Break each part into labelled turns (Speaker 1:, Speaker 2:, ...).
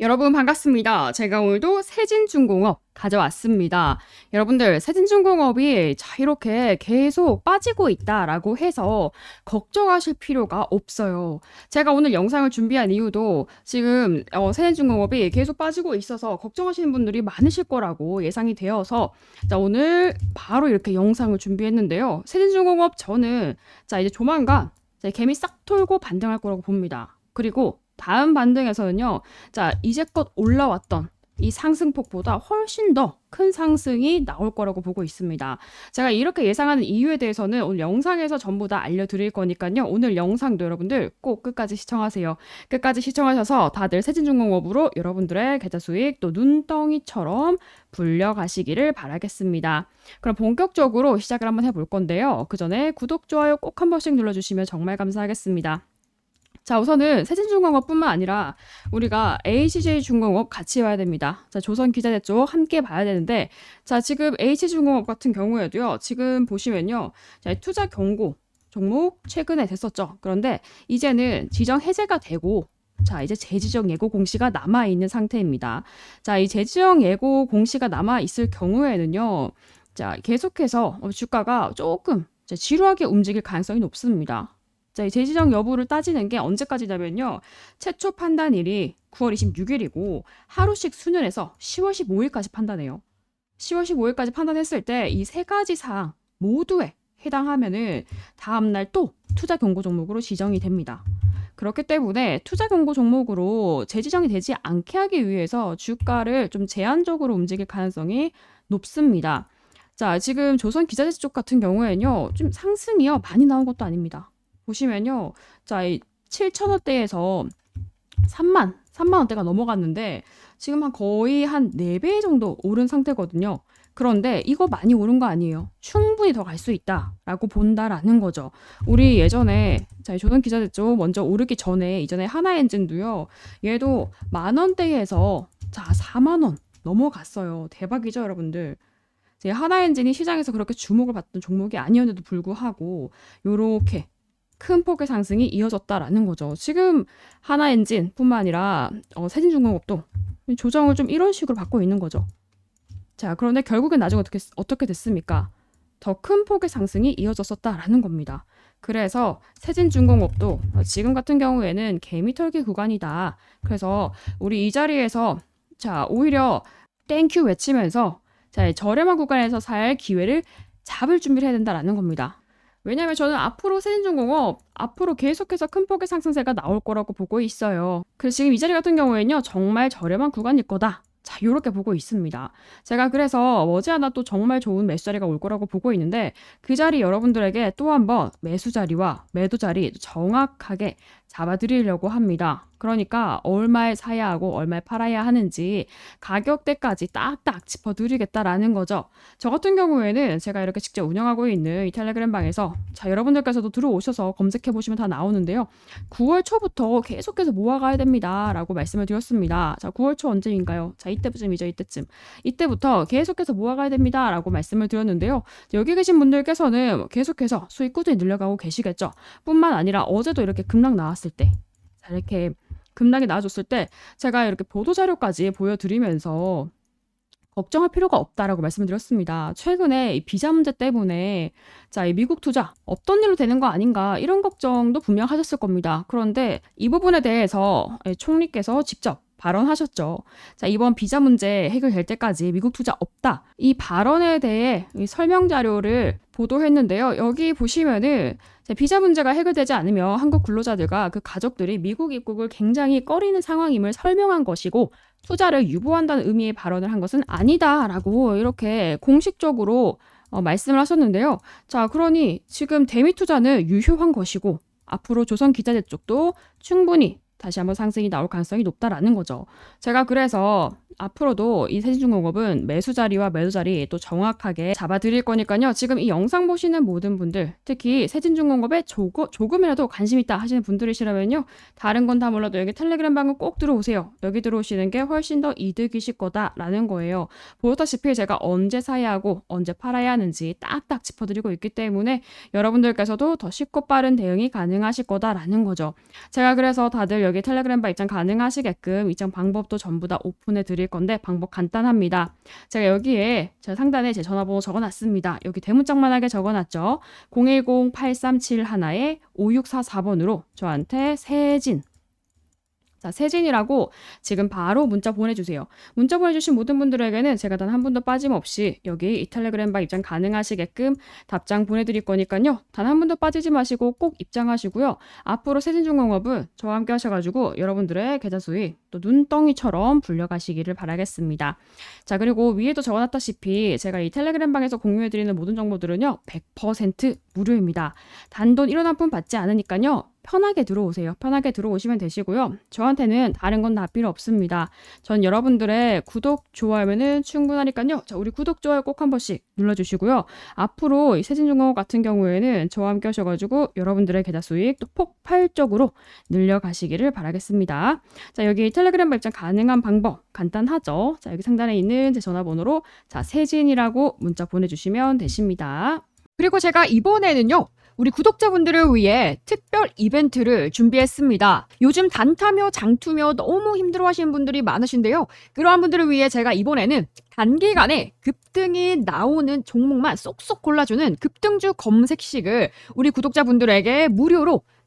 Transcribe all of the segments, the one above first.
Speaker 1: 여러분 반갑습니다. 제가 오늘도 세진중공업 가져왔습니다. 여러분들 세진중공업이 자 이렇게 계속 빠지고 있다라고 해서 걱정하실 필요가 없어요. 제가 오늘 영상을 준비한 이유도 지금 어, 세진중공업이 계속 빠지고 있어서 걱정하시는 분들이 많으실 거라고 예상이 되어서 자 오늘 바로 이렇게 영상을 준비했는데요. 세진중공업 저는 자 이제 조만간 자, 개미 싹 털고 반등할 거라고 봅니다. 그리고 다음 반등에서는요. 자, 이제껏 올라왔던 이 상승폭보다 훨씬 더 큰 상승이 나올 거라고 보고 있습니다. 제가 이렇게 예상하는 이유에 대해서는 오늘 영상에서 전부 다 알려드릴 거니까요. 오늘 영상도 여러분들 꼭 끝까지 시청하세요. 끝까지 시청하셔서 다들 세진중공업으로 여러분들의 계좌 수익 또 눈덩이처럼 불려가시기를 바라겠습니다. 그럼 본격적으로 시작을 한번 해볼 건데요. 그 전에 구독, 좋아요 꼭 한 번씩 눌러주시면 정말 감사하겠습니다. 자, 우선은 세진중공업뿐만 아니라 우리가 HJ중공업 같이 봐야 됩니다. 자, 조선 기자재 쪽 함께 봐야 되는데, 자, 지금 HJ중공업 같은 경우에도요, 지금 보시면요, 자, 투자 경고 종목 최근에 됐었죠. 그런데 이제는 지정 해제가 되고, 자, 이제 재지정 예고 공시가 남아 있는 상태입니다. 자, 이 재지정 예고 공시가 남아 있을 경우에는요, 자, 계속해서 주가가 조금 지루하게 움직일 가능성이 높습니다. 자, 이 재지정 여부를 따지는 게 언제까지냐면요. 최초 판단일이 9월 26일이고 하루씩 수년해서 10월 15일까지 판단해요. 10월 15일까지 판단했을 때 이 세 가지 사항 모두에 해당하면은 다음 날 또 투자 경고 종목으로 지정이 됩니다. 그렇기 때문에 투자 경고 종목으로 재지정이 되지 않게 하기 위해서 주가를 좀 제한적으로 움직일 가능성이 높습니다. 자, 지금 조선 기자재 쪽 같은 경우에는요, 좀 상승이요, 많이 나온 것도 아닙니다. 보시면요. 자, 이 7,000원대에서 3만, 3만 원대가 넘어갔는데 지금 한 거의 한 4배 정도 오른 상태거든요. 그런데 이거 많이 오른 거 아니에요. 충분히 더 갈 수 있다라고 본다라는 거죠. 우리 예전에 자, 조선 기자 됐죠. 먼저 오르기 전에 이전에 하나엔진도요. 얘도 만 원대에서 자, 4만 원 넘어갔어요. 대박이죠, 여러분들. 하나엔진이 시장에서 그렇게 주목을 받던 종목이 아니었는데도 불구하고 요렇게 큰 폭의 상승이 이어졌다라는 거죠. 지금 하나 엔진뿐만 아니라 어, 세진중공업도 조정을 좀 이런 식으로 받고 있는 거죠. 자, 그런데 결국엔 나중에 어떻게 어떻게 됐습니까? 더 큰 폭의 상승이 이어졌었다라는 겁니다. 그래서 세진중공업도 지금 같은 경우에는 개미털기 구간이다. 그래서 우리 이 자리에서 자 오히려 땡큐 외치면서 자 저렴한 구간에서 살 기회를 잡을 준비를 해야 된다라는 겁니다. 왜냐하면 저는 앞으로 세진중공업 앞으로 계속해서 큰 폭의 상승세가 나올 거라고 보고 있어요. 그래서 지금 이 자리 같은 경우에는요 정말 저렴한 구간일 거다. 자, 요렇게 보고 있습니다. 제가 그래서 머지않아 또 정말 좋은 매수 자리가 올 거라고 보고 있는데 그 자리 여러분들에게 또 한번 매수 자리와 매도 자리 정확하게 잡아드리려고 합니다. 그러니까 얼마에 사야 하고 얼마에 팔아야 하는지 가격대까지 딱딱 짚어드리겠다라는 거죠. 저 같은 경우에는 제가 이렇게 직접 운영하고 있는 이 텔레그램 방에서 자 여러분들께서도 들어오셔서 검색해 보시면 다 나오는데요. 9월 초부터 계속해서 모아가야 됩니다라고 말씀을 드렸습니다. 자 9월 초 언제인가요? 자 이때쯤이죠 이때쯤 이때부터 계속해서 모아가야 됩니다라고 말씀을 드렸는데요. 여기 계신 분들께서는 계속해서 수익 꾸준히 늘려가고 계시겠죠. 뿐만 아니라 어제도 이렇게 급락 나왔 을 때 자, 이렇게 급락이 나와줬을 때 제가 이렇게 보도 자료까지 보여드리면서 걱정할 필요가 없다라고 말씀을 드렸습니다. 최근에 이 비자 문제 때문에 자, 이 미국 투자 어떤 일로 되는 거 아닌가 이런 걱정도 분명 하셨을 겁니다. 그런데 이 부분에 대해서 총리께서 직접 발언하셨죠. 자, 이번 비자 문제 해결될 때까지 미국 투자 없다. 이 발언에 대해 설명 자료를 보도했는데요. 여기 보시면은 비자 문제가 해결되지 않으면 한국 근로자들과 그 가족들이 미국 입국을 굉장히 꺼리는 상황임을 설명한 것이고 투자를 유보한다는 의미의 발언을 한 것은 아니다라고 이렇게 공식적으로 어, 말씀을 하셨는데요. 자, 그러니 지금 대미 투자는 유효한 것이고 앞으로 조선 기자재 쪽도 충분히 다시 한번 상승이 나올 가능성이 높다라는 거죠. 제가 그래서 앞으로도 이 세진중공업은 매수 자리와 매도 자리 또 정확하게 잡아드릴 거니까요. 지금 이 영상 보시는 모든 분들, 특히 세진중공업에 조거, 조금이라도 관심 있다 하시는 분들이시라면요. 다른 건 다 몰라도 여기 텔레그램 방은 꼭 들어오세요. 여기 들어오시는 게 훨씬 더 이득이실 거다라는 거예요. 보다시피 제가 언제 사야 하고 언제 팔아야 하는지 딱딱 짚어드리고 있기 때문에 여러분들께서도 더 쉽고 빠른 대응이 가능하실 거다라는 거죠. 제가 그래서 다들 여기 텔레그램 바 입장 가능하시게끔 입장 방법도 전부 다 오픈해 드릴 건데 방법 간단합니다. 제가 여기에 제 상단에 제 전화번호 적어놨습니다. 여기 대문짝만하게 적어놨죠. 010-8371에 5644번으로 저한테 세진 자, 세진이라고 지금 바로 문자 보내주세요. 문자 보내주신 모든 분들에게는 제가 단 한 분도 빠짐없이 여기 이 텔레그램 바 입장 가능하시게끔 답장 보내드릴 거니까요. 단 한 분도 빠지지 마시고 꼭 입장하시고요. 앞으로 세진중공업은 저와 함께 하셔가지고 여러분들의 계좌 수익 또 눈덩이처럼 불려가시기를 바라겠습니다. 자, 그리고 위에도 적어놨다시피 제가 이 텔레그램 방에서 공유해드리는 모든 정보들은요. 100% 무료입니다. 단돈 1원 한 푼 받지 않으니까요. 편하게 들어오세요. 편하게 들어오시면 되시고요. 저한테는 다른 건 다 필요 없습니다. 전 여러분들의 구독, 좋아요면은 충분하니까요. 자, 우리 구독, 좋아요 꼭 한 번씩 눌러주시고요. 앞으로 이 세진중공업 같은 경우에는 저와 함께 하셔가지고 여러분들의 계좌 수익 또 폭발적으로 늘려가시기를 바라겠습니다. 자, 여기 텔레그램 발전 가능한 방법 간단하죠. 자, 여기 상단에 있는 제 전화번호로 자, 세진이라고 문자 보내주시면 되십니다. 그리고 제가 이번에는요. 우리 구독자분들을 위해 특별 이벤트를 준비했습니다. 요즘 단타며 장투며 너무 힘들어 하시는 분들이 많으신데요. 그러한 분들을 위해 제가 이번에는 단기간에 급등이 나오는 종목만 쏙쏙 골라주는 급등주 검색식을 우리 구독자분들에게 무료로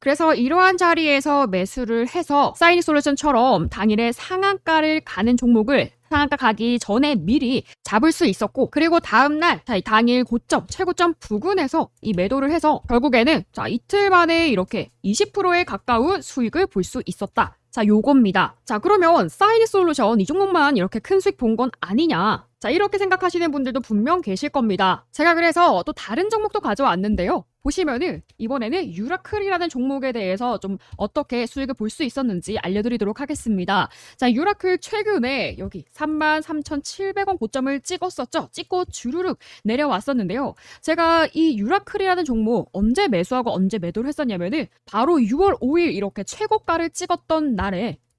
Speaker 1: 그래서 이러한 자리에서 매수를 해서 사이닉 솔루션처럼 당일에 상한가를 가는 종목을 상한가 가기 전에 미리 잡을 수 있었고 그리고 다음날 당일 고점 최고점 부근에서 이 매도를 해서 결국에는 자 이틀 만에 이렇게 20%에 가까운 수익을 볼 수 있었다. 자 요겁니다. 자 그러면 사이닉 솔루션 이 종목만 이렇게 큰 수익 본 건 아니냐? 자 이렇게 생각하시는 분들도 분명 계실 겁니다. 제가 그래서 또 다른 종목도 가져왔는데요. 보시면은 이번에는 유라클이라는 종목에 대해서 좀 어떻게 수익을 볼 수 있었는지 알려드리도록 하겠습니다. 자, 유라클 최근에 여기 33,700원 고점을 찍었었죠. 찍고 주르륵 내려왔었는데요. 제가 이 유라클이라는 종목 언제 매수하고 언제 매도를 했었냐면은 바로 6월 5일 이렇게 최고가를 찍었던 날에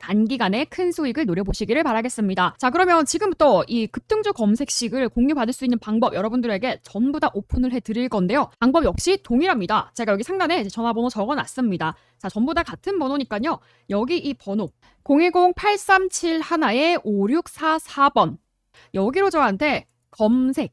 Speaker 1: 단기간에 큰 수익을 노려보시기를 바라겠습니다. 자, 그러면 지금부터 이 급등주 검색식을 공유받을 수 있는 방법 여러분들에게 전부 다 오픈을 해 드릴 건데요. 방법 역시 동일합니다. 제가 여기 상단에 전화번호 적어 놨습니다. 자, 전부 다 같은 번호니까요. 여기 이 번호 010-837-5644번 여기로 저한테 검색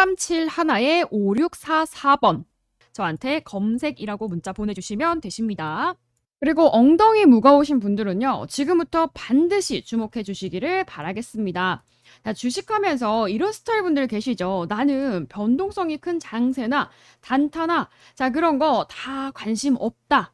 Speaker 1: 010-837-5644번 저한테 검색이라고 문자 보내주시면 되십니다. 그리고 엉덩이 무거우신 분들은요, 지금부터 반드시 주목해 주시기를 바라겠습니다. 자, 주식하면서 이런 스타일 분들 계시죠? 나는 변동성이 큰 장세나 단타나, 자, 그런 거 다 관심 없다.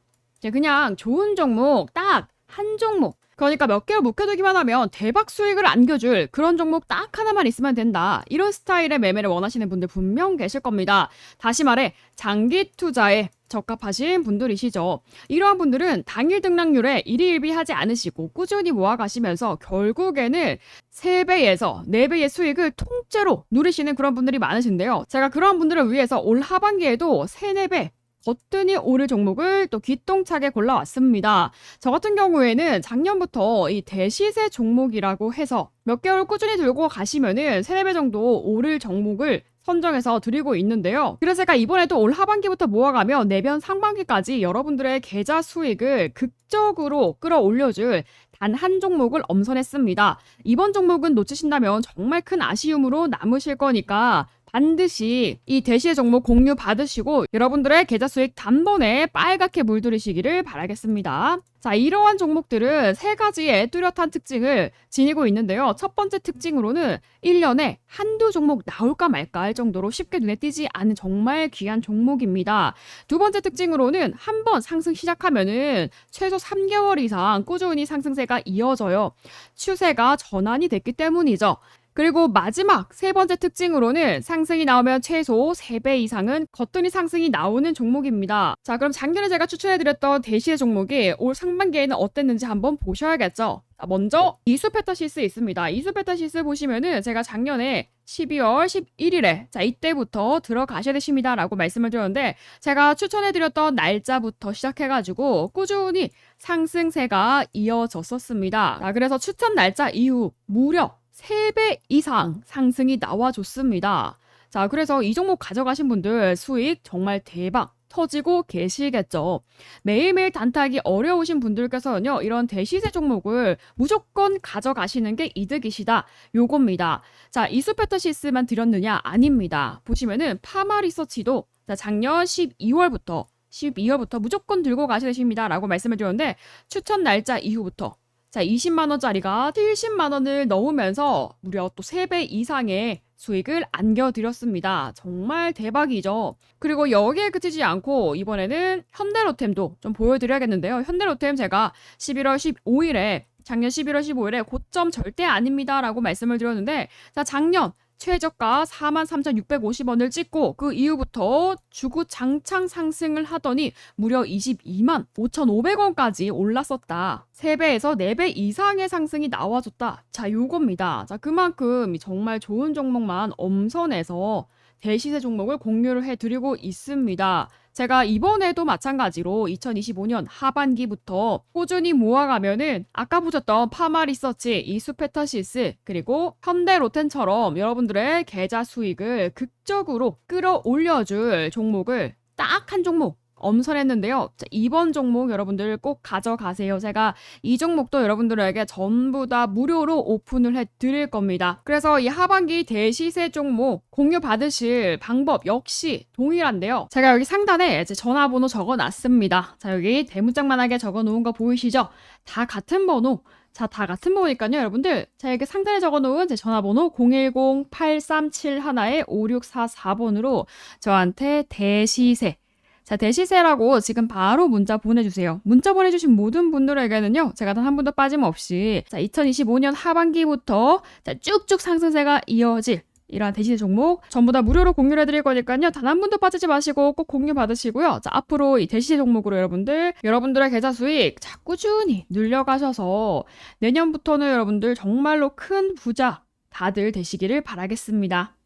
Speaker 1: 그냥 좋은 종목 딱 한 종목. 그러니까 몇 개를 묵혀두기만 하면 대박 수익을 안겨줄 그런 종목 딱 하나만 있으면 된다. 이런 스타일의 매매를 원하시는 분들 분명 계실 겁니다. 다시 말해, 장기 투자에 적합하신 분들이시죠. 이러한 분들은 당일 등락률에 일희일비 하지 않으시고 꾸준히 모아가시면서 결국에는 3배에서 4배의 수익을 통째로 누리시는 그런 분들이 많으신데요. 제가 그런 분들을 위해서 올 하반기에도 3, 4배 거뜬히 오를 종목을 또 기똥차게 골라왔습니다. 저 같은 경우에는 작년부터 이 대시세 종목이라고 해서 몇 개월 꾸준히 들고 가시면은 3, 4배 정도 오를 종목을 선정해서 드리고 있는데요. 그래서 제가 이번에도 올 하반기부터 모아가며 내년 상반기까지 여러분들의 계좌 수익을 극적으로 끌어올려줄 단 한 종목을 엄선했습니다. 이번 종목은 놓치신다면 정말 큰 아쉬움으로 남으실 거니까 반드시 이 대시의 종목 공유 받으시고 여러분들의 계좌 수익 단번에 빨갛게 물들이시기를 바라겠습니다. 자, 이러한 종목들은 세 가지의 뚜렷한 특징을 지니고 있는데요. 첫 번째 특징으로는 1년에 한두 종목 나올까 말까 할 정도로 쉽게 눈에 띄지 않은 정말 귀한 종목입니다. 두 번째 특징으로는 한 번 상승 시작하면은 최소 3개월 이상 꾸준히 상승세가 이어져요. 추세가 전환이 됐기 때문이죠. 그리고 마지막 세 번째 특징으로는 상승이 나오면 최소 3배 이상은 거뜬히 상승이 나오는 종목입니다. 자, 그럼 작년에 제가 추천해드렸던 대시의 종목이 올 상반기에는 어땠는지 한번 보셔야겠죠. 자, 먼저 이수페타시스 있습니다. 이수페타시스 보시면은 제가 작년에 12월 11일에 자 이때부터 들어가셔야 되십니다라고 말씀을 드렸는데 제가 추천해드렸던 날짜부터 시작해가지고 꾸준히 상승세가 이어졌었습니다. 자, 그래서 추천 날짜 이후 무려 3배 이상 상승이 나와줬습니다. 자, 그래서 이 종목 가져가신 분들 수익 정말 대박 터지고 계시겠죠. 매일매일 단타하기 어려우신 분들께서는요, 이런 대시세 종목을 무조건 가져가시는 게 이득이시다. 요겁니다. 자, 이수페터시스만 드렸느냐? 아닙니다. 보시면은 파마 리서치도 자, 작년 12월부터 12월부터 무조건 들고 가셔야 되십니다. 라고 말씀을 드렸는데, 추천 날짜 이후부터 자, 20만 원짜리가 70만 원을 넣으면서 무려 또 3배 이상의 수익을 안겨드렸습니다. 정말 대박이죠. 그리고 여기에 그치지 않고 이번에는 현대로템도 좀 보여드려야겠는데요. 현대로템 제가 11월 15일에 작년 11월 15일에 고점 절대 아닙니다. 라고 말씀을 드렸는데, 자, 작년 최저가 43,650원을 찍고 그 이후부터 주구장창 상승을 하더니 무려 22만 5,500원까지 올랐었다. 3배에서 4배 이상의 상승이 나와줬다. 자, 요겁니다. 자, 그만큼 정말 좋은 종목만 엄선해서 대시세 종목을 공유를 해드리고 있습니다. 제가 이번에도 마찬가지로 2025년 하반기부터 꾸준히 모아가면은 아까 보셨던 파마 리서치, 이수페타시스 그리고 현대 로텐처럼 여러분들의 계좌 수익을 극적으로 끌어올려줄 종목을 딱 한 종목 엄선했는데요. 자, 이번 종목 여러분들 꼭 가져가세요. 제가 이 종목도 여러분들에게 전부 다 무료로 오픈을 해 드릴 겁니다. 그래서 이 하반기 대시세 종목 공유 받으실 방법 역시 동일한데요. 제가 여기 상단에 이제 전화번호 적어 놨습니다. 자, 여기 대문짝만하게 적어 놓은 거 보이시죠? 다 같은 번호. 자, 다 같은 번호니까요, 여러분들. 자, 여기 상단에 적어 놓은 제 전화번호 010-8371-5644번으로 저한테 대시세 자, 대시세라고 지금 바로 문자 보내주세요. 문자 보내주신 모든 분들에게는요, 제가 단 한 분도 빠짐없이, 자, 2025년 하반기부터, 자, 쭉쭉 상승세가 이어질, 이러한 대시세 종목 전부 다 무료로 공유를 해드릴 거니까요. 단 한 분도 빠지지 마시고 꼭 공유 받으시고요. 자, 앞으로 이 대시세 종목으로 여러분들, 여러분들의 계좌 수익 자, 꾸준히 늘려가셔서 내년부터는 여러분들 정말로 큰 부자 다들 되시기를 바라겠습니다.